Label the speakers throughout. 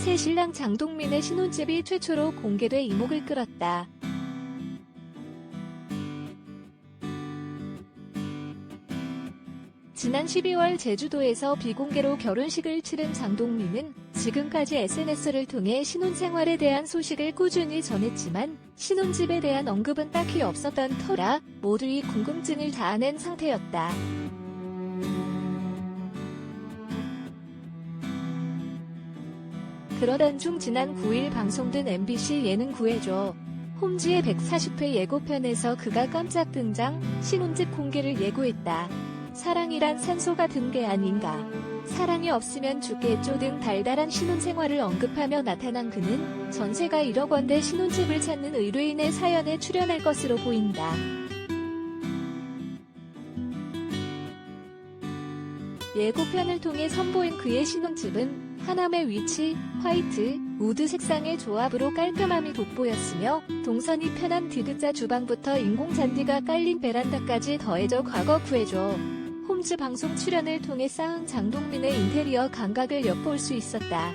Speaker 1: 새 신랑 장동민의 신혼집이 최초로 공개돼 이목을 끌었다. 지난 12월 제주도에서 비공개로 결혼식을 치른 장동민은 지금까지 SNS를 통해 신혼생활에 대한 소식을 꾸준히 전했지만 신혼집에 대한 언급은 딱히 없었던 터라 모두의 궁금증을 자아낸 상태였다. 그러던 중 지난 9일 방송된 MBC 예능 구해줘 홈즈의 140회 예고편에서 그가 깜짝 등장 신혼집 공개를 예고했다. 사랑이란 산소 같은 게 아닌가. 사랑이 없으면 죽겠죠 등 달달한 신혼생활을 언급하며 나타난 그는 전세가 1억 원대 신혼집을 찾는 의뢰인의 사연에 출연할 것으로 보인다. 예고편을 통해 선보인 그의 신혼집은 하남의 위치, 화이트, 우드 색상의 조합으로 깔끔함이 돋보였으며 동선이 편한 디귿자 주방부터 인공 잔디가 깔린 베란다까지 더해져 과거 구해줘. 홈즈 방송 출연을 통해 쌓은 장동민의 인테리어 감각을 엿볼 수 있었다.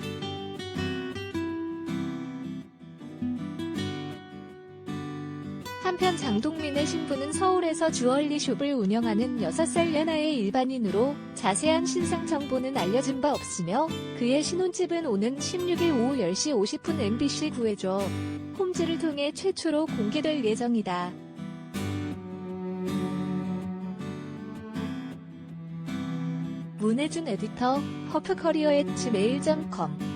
Speaker 1: 한편 장동민의 신부는 서울에서 주얼리숍을 운영하는 6살 연하의 일반인으로 자세한 신상 정보는 알려진 바 없으며 그의 신혼집은 오는 16일 오후 10시 50분 MBC 구해줘 홈즈를 통해 최초로 공개될 예정이다. 문혜준 에디터, 퍼프커리어 앳 gmail.com